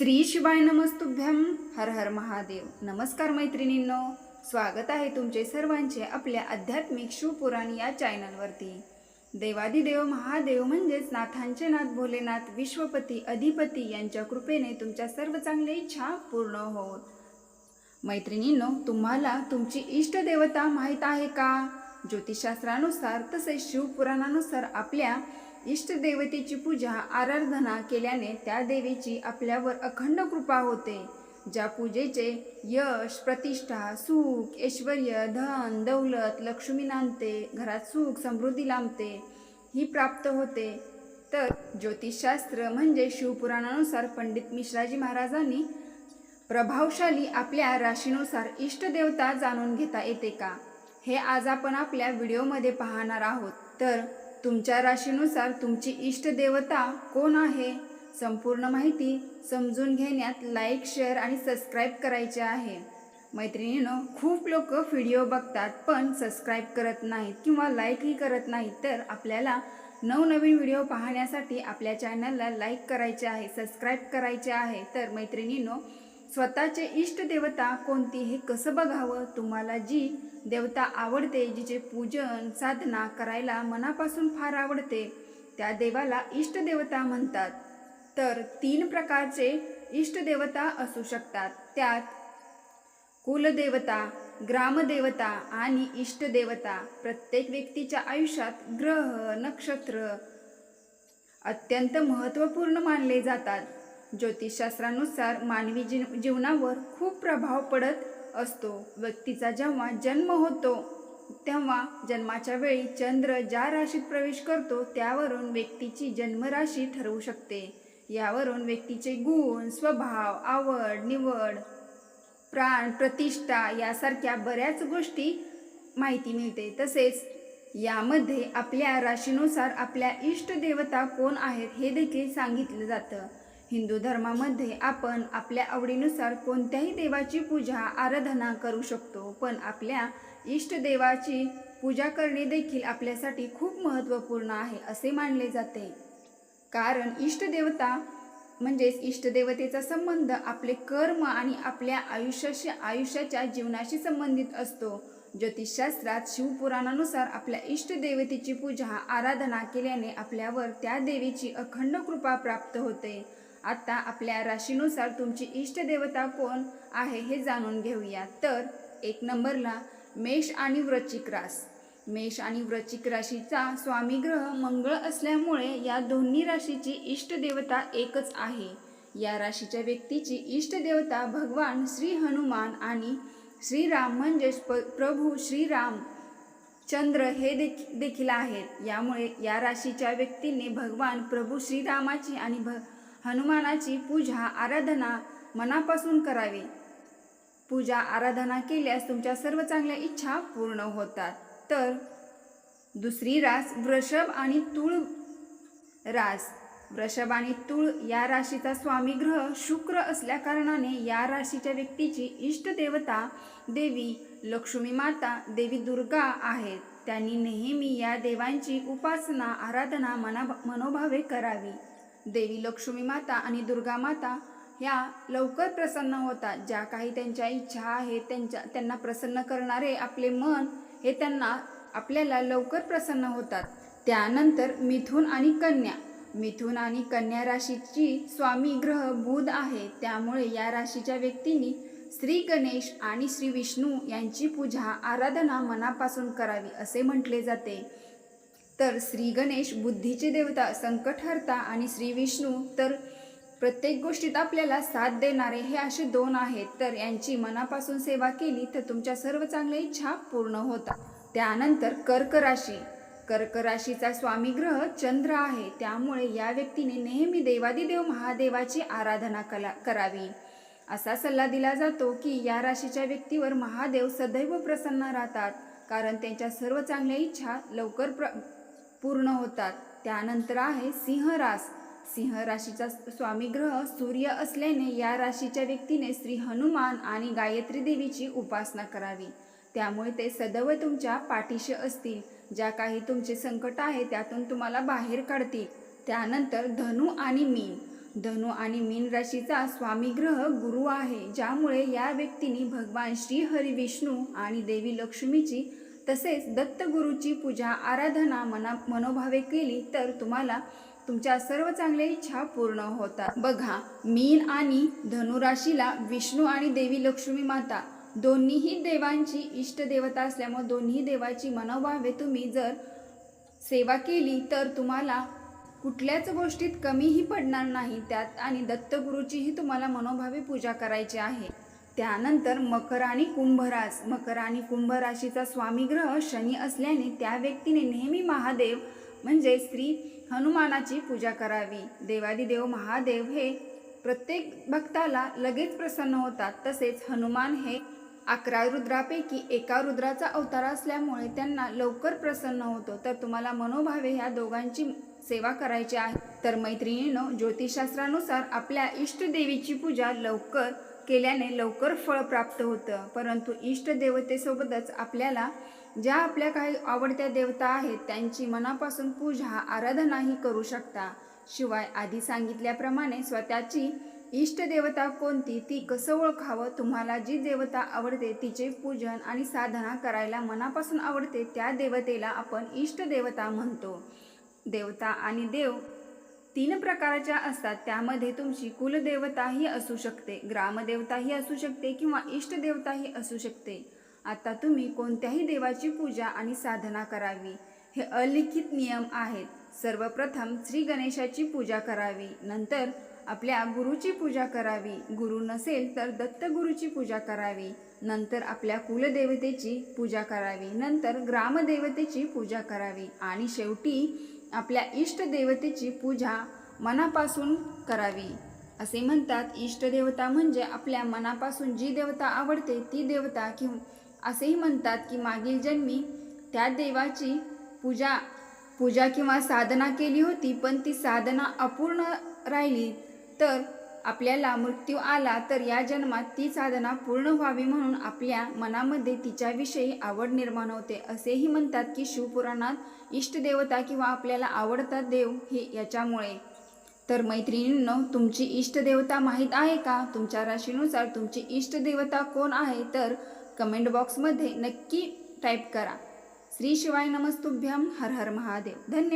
श्री शिवाय नमस्तुभ्यम हर हर महादेव. नमस्कार मैत्रिणींनो स्वागत आहे तुमचे सर्वांचे आपल्या आध्यात्मिक शिवपुराण या चॅनलवरती. देवादिदेव महादेव म्हणजेच नाथांचे नाथ भोलेनाथ विश्वपती अधिपती यांच्या कृपेने तुमच्या सर्व चांगल्या इच्छा पूर्ण होत मैत्रिणींनो तुम्हाला तुमची इष्टदेवता माहीत आहे का? ज्योतिषशास्त्रानुसार तसेच शिवपुराणानुसार आपल्या इष्टदेवतेची पूजा आराधना केल्याने त्या देवीची आपल्यावर अखंड कृपा होते. ज्या पूजेचे यश प्रतिष्ठा सुख ऐश्वर धन दौलत लक्ष्मी नांदते घरात सुख समृद्धी लांबते ही प्राप्त होते. तर ज्योतिषशास्त्र म्हणजे शिवपुराणानुसार पंडित मिश्राजी महाराजांनी प्रभावशाली आपल्या राशीनुसार इष्टदेवता जाणून घेता येते का? हे आज आपण आपल्या व्हिडिओमध्ये पाहणार आहोत. तर तुमच्या राशीनुसार तुमची इष्टदेवता कोण आहे? संपूर्ण माहिती समजून घेण्यात लाईक शेअर आणि सबस्क्राईब करायचे आहे. मैत्रिणीनं खूप लोक व्हिडिओ बघतात पण सबस्क्राईब करत नाहीत किंवा लाईकही करत नाहीत तर आपल्याला नवनवीन व्हिडिओ पाहण्यासाठी आपल्या चॅनलला लाईक करायचे आहे सबस्क्राईब करायचे आहे. तर मैत्रिणीनो स्वतःचे इष्टदेवता कोणती हे कसं बघावं? तुम्हाला जी देवता आवडते जिचे पूजन साधना करायला मनापासून फार आवडते त्या देवाला इष्टदेवता म्हणतात. तर तीन प्रकारचे इष्टदेवता असू शकतात. त्यात कुलदेवता ग्रामदेवता आणि इष्टदेवता प्रत्येक व्यक्तीच्या आयुष्यात ग्रह नक्षत्र अत्यंत महत्त्वपूर्ण मानले जातात. ज्योतिषशास्त्रानुसार मानवी जीव जीवनावर खूप प्रभाव पडत असतो. व्यक्तीचा जेव्हा जन्म होतो तेव्हा जन्माच्या वेळी चंद्र ज्या राशीत प्रवेश करतो त्यावरून व्यक्तीची जन्मराशी ठरवू शकते. यावरून व्यक्तीचे गुण स्वभाव आवड निवड प्राण प्रतिष्ठा यासारख्या बऱ्याच गोष्टी माहिती मिळते. तसेच यामध्ये आपल्या राशीनुसार आपल्या इष्टदेवता कोण आहेत हे देखील सांगितलं जातं. हिंदू धर्मामध्ये आपण आपल्या आवडीनुसार कोणत्याही देवाची पूजा आराधना करू शकतो. पण आपल्या इष्टदेवाची पूजा करणे देखील आपल्यासाठी खूप महत्त्वपूर्ण आहे असे मानले जाते. कारण इष्टदेवता म्हणजेच इष्टदेवतेचा संबंध आपले कर्म आणि आपल्या आयुष्याशी आयुष्याच्या जीवनाशी संबंधित असतो. ज्योतिषशास्त्रात शिवपुराणानुसार आपल्या इष्टदेवतेची पूजा आराधना केल्याने आपल्यावर त्या देवीची अखंड कृपा प्राप्त होते. आता आपल्या राशीनुसार तुमची इष्टदेवता कोण आहे हे जाणून घेऊया. तर एक नंबरला मेष आणि वृचिक रास. मेष आणि वृचिक राशीचा स्वामी ग्रह मंगळ असल्यामुळे या दोन्ही राशीची इष्टदेवता एकच आहे. या राशीच्या व्यक्तीची इष्टदेवता भगवान श्री हनुमान आणि श्रीराम म्हणजेच प प्रभू श्रीराम चंद्र हे देखी देखील आहेत. यामुळे या राशीच्या व्यक्तीने भगवान प्रभू श्रीरामाची आणि भ हनुमानाची पूजा आराधना मनापासून करावी. पूजा आराधना केल्यास तुमच्या सर्व चांगल्या इच्छा पूर्ण होतात. तर दुसरी रास वृषभ आणि तुळ रास. वृषभ आणि तुळ या राशीचा स्वामी ग्रह शुक्र असल्या कारणाने या राशीच्या व्यक्तीची इष्टदेवता देवी लक्ष्मी माता देवी दुर्गा आहेत. त्यांनी नेहमी या देवांची उपासना आराधना मना मनोभावे करावी. देवी लक्ष्मी माता आणि दुर्गा माता ह्या लवकर प्रसन्न होतात. ज्या काही त्यांच्या इच्छा आहेत त्यांच्या त्यांना प्रसन्न करणारे आपले मन हे त्यांना आपल्याला लवकर प्रसन्न होतात. त्यानंतर मिथुन आणि कन्या. मिथून आणि कन्या राशीची स्वामी ग्रह बुध आहे. त्यामुळे या राशीच्या व्यक्तींनी श्री गणेश आणि श्री विष्णू यांची पूजा आराधना मनापासून करावी असे म्हटले जाते. तर श्री गणेश बुद्धीचे देवता संकटहर्ता आणि श्री विष्णू तर प्रत्येक गोष्टीत आपल्याला साथ देणारे हे असे दोन आहेत. तर यांची मनापासून सेवा केली तर तुमच्या सर्व चांगल्या इच्छा पूर्ण होतात. त्यानंतर कर्क राशी. कर्क राशीचा स्वामी ग्रह चंद्र आहे. त्यामुळे या व्यक्तीने नेहमी देवादिदेव महादेवाची आराधना कला करावी. असा सल्ला दिला जातो की या राशीच्या व्यक्तीवर महादेव सदैव प्रसन्न राहतात. कारण त्यांच्या सर्व चांगल्या इच्छा लवकर प्र पूर्ण होतात. त्यानंतर आहे सिंहरास. सिंह राशीचा स्वामी ग्रह सूर्य असल्याने या राशीच्या व्यक्तीने श्री हनुमान आणि गायत्री देवीची उपासना करावी. त्यामुळे ते सदैव तुमच्या पाठीशी असतील. ज्या काही तुमचे संकट आहे त्यातून तुम्हाला बाहेर काढतील. त्यानंतर धनु आणि मीन. धनु आणि मीन राशीचा स्वामी ग्रह गुरु आहे. ज्यामुळे या व्यक्तीने भगवान श्री हरी विष्णू आणि देवी लक्ष्मीची तसेच दत्तगुरूची पूजा आराधना मना मनोभावे केली तर तुम्हाला तुमच्या सर्व चांगल्या इच्छा पूर्ण होतात. बघा मीन आणि धनुराशीला विष्णू आणि देवी लक्ष्मी माता दोन्हीही देवांची इष्टदेवता असल्यामुळे दोन्ही देवाची मनोभावे तुम्ही जर सेवा केली तर तुम्हाला कुठल्याच गोष्टीत कमीही पडणार नाही त्यात आणि दत्तगुरूचीही तुम्हाला मनोभावे पूजा करायची आहे. त्यानंतर मकर आणि कुंभरास मकर आणि कुंभ राशीचा स्वामी ग्रह शनी असल्याने त्या व्यक्तीने नेहमी महादेव म्हणजे श्री हनुमानाची पूजा करावी. देवादिदेव महादेव हे प्रत्येक भक्ताला लगेच प्रसन्न होतात. तसेच हनुमान हे अकरा रुद्रापैकी एका रुद्राचा अवतार असल्यामुळे त्यांना लवकर प्रसन्न होतो. तर तुम्हाला मनोभावे ह्या दोघांची सेवा करायची आहे. तर मैत्रिणीनं ज्योतिषशास्त्रानुसार आपल्या इष्टदेवीची पूजा लवकर केल्याने लवकर फळ प्राप्त होतं. परंतु इष्टदेवतेसोबतच आपल्याला ज्या आपल्या काही आवडत्या देवता आहेत त्यांची मनापासून पूजा आराधनाही करू शकता. शिवाय आधी सांगितल्याप्रमाणे स्वतःची इष्टदेवता कोणती ती कसं ओळखावं तुम्हाला जी देवता आवडते तिचे पूजन आणि साधना करायला मनापासून आवडते त्या देवतेला आपण इष्टदेवता म्हणतो. देवता आणि देव तीन प्रकारच्या असतात त्यामध्ये तुमची कुलदेवताही असू शकते ग्रामदेवताही असू शकते किंवा इष्टदेवताही असू शकते. आता तुम्ही कोणत्याही देवाची पूजा आणि साधना करावी. हे अलिखित नियम आहेत. सर्वप्रथम श्री गणेशाची पूजा करावी. नंतर आपल्या गुरुची पूजा करावी. गुरु नसेल तर दत्तगुरूची पूजा करावी. नंतर आपल्या कुलदेवतेची पूजा करावी. नंतर ग्रामदेवतेची पूजा करावी. आणि शेवटी आपल्या इष्टदेवतेची पूजा मनापासून करावी. असे म्हणतात इष्टदेवता म्हणजे आपल्या मनापासून जी देवता आवडते ती देवता किंवा असेही म्हणतात की मागील जन्मी त्या देवाची पूजा पूजा किंवा साधना केली होती पण ती साधना अपूर्ण राहिली. तर आपल्याला मृत्यू आला तर या जन्मात ती साधना पूर्ण व्हावी म्हणून आपल्या मनामध्ये तिच्याविषयी आवड निर्माण होते. असेही म्हणतात की शिवपुराणात इष्टदेवता किंवा आपल्याला आवडता देव हे याच्यामुळे. तर मैत्रिणींनो तुमची इष्टदेवता माहीत आहे का? तुमच्या राशीनुसार तुमची इष्टदेवता कोण आहे? तर कमेंट बॉक्समध्ये नक्की टाईप करा. श्री शिवाय नमस्तुभ्यम हर हर महादेव. धन्यवाद.